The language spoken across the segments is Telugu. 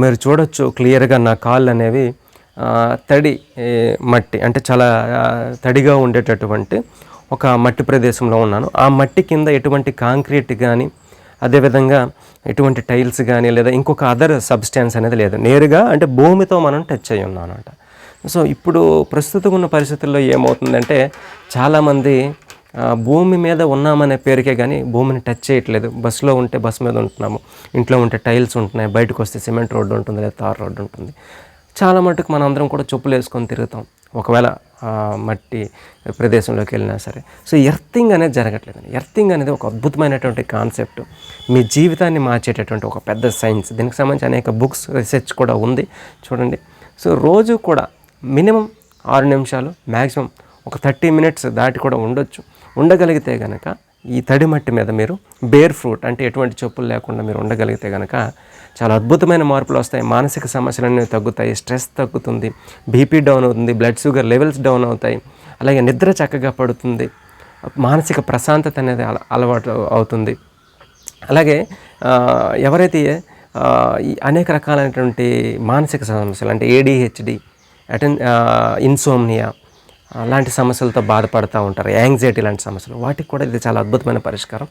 మీరు చూడొచ్చు క్లియర్గా నా కాళ్ళు అనేవి తడి మట్టి అంటే చాలా తడిగా ఉండేటటువంటి ఒక మట్టి ప్రదేశంలో ఉన్నాను. ఆ మట్టి కింద ఎటువంటి కాంక్రీట్ కానీ అదేవిధంగా ఎటువంటి టైల్స్ కానీ లేదా ఇంకొక అదర్ సబ్స్టాన్స్ అనేది లేదు. నేరుగా అంటే భూమితో మనం టచ్ అయ్యి ఉన్నాం అనమాట సో ఇప్పుడు ప్రస్తుతం ఉన్న పరిస్థితుల్లో ఏమవుతుందంటే చాలామంది భూమి మీద ఉన్నామనే పేరుకే కానీ భూమిని టచ్ చేయట్లేదు. బస్సులో ఉంటే బస్సు మీద ఉంటున్నాము. ఇంట్లో ఉంటే టైల్స్ ఉంటున్నాయి. బయటకు వస్తే సిమెంట్ రోడ్డు ఉంటుంది లేదా తార్ రోడ్డు ఉంటుంది. చాలా మటుకు మనం అందరం కూడా చెప్పులు వేసుకొని తిరుగుతాం. ఒకవేళ మట్టి ప్రదేశంలోకి వెళ్ళినా సరే. సో ఎర్తింగ్ అనేది జరగట్లేదు ఎర్తింగ్ అనేది ఒక అద్భుతమైనటువంటి కాన్సెప్ట్. మీ జీవితాన్ని మార్చేటటువంటి ఒక పెద్ద సైన్స్. దీనికి సంబంధించి అనేక బుక్స్ రీసెర్చ్ కూడా ఉంది. చూడండి. సో రోజు కూడా మినిమం ఆరు నిమిషాలు మ్యాక్సిమం ఒక థర్టీ మినిట్స్ దాటి కూడా ఉండొచ్చు. ఉండగలిగితే కనుక ఈ తడి మట్టి మీద మీరు బేర్ ఫ్రూట్ అంటే ఎటువంటి చెప్పులు లేకుండా మీరు ఉండగలిగితే కనుక చాలా అద్భుతమైన మార్పులు వస్తాయి. మానసిక సమస్యలన్నీ తగ్గుతాయి. స్ట్రెస్ తగ్గుతుంది. బీపీ డౌన్ అవుతుంది. బ్లడ్ షుగర్ లెవెల్స్ డౌన్ అవుతాయి. అలాగే నిద్ర చక్కగా పడుతుంది. మానసిక ప్రశాంతత అనేది అల- అలవాటు అవుతుంది. అలాగే ఎవరైతే అనేక రకాలైనటువంటి మానసిక సమస్యలు అంటే ఏడిహెచ్డి అటెన్ ఇన్సోమ్నియా అలాంటి సమస్యలతో బాధపడుతూ ఉంటారు. యాంగ్జైటీ లాంటి సమస్యలు. వాటికి కూడా ఇది చాలా అద్భుతమైన పరిష్కారం.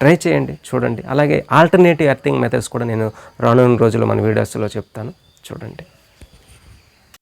ట్రై చేయండి చూడండి. అలాగే ఆల్టర్నేటివ్ ఎర్తింగ్ మెథడ్స్ కూడా నేను రానున్న రోజుల్లో మన వీడియోస్లో చెప్తాను. చూడండి.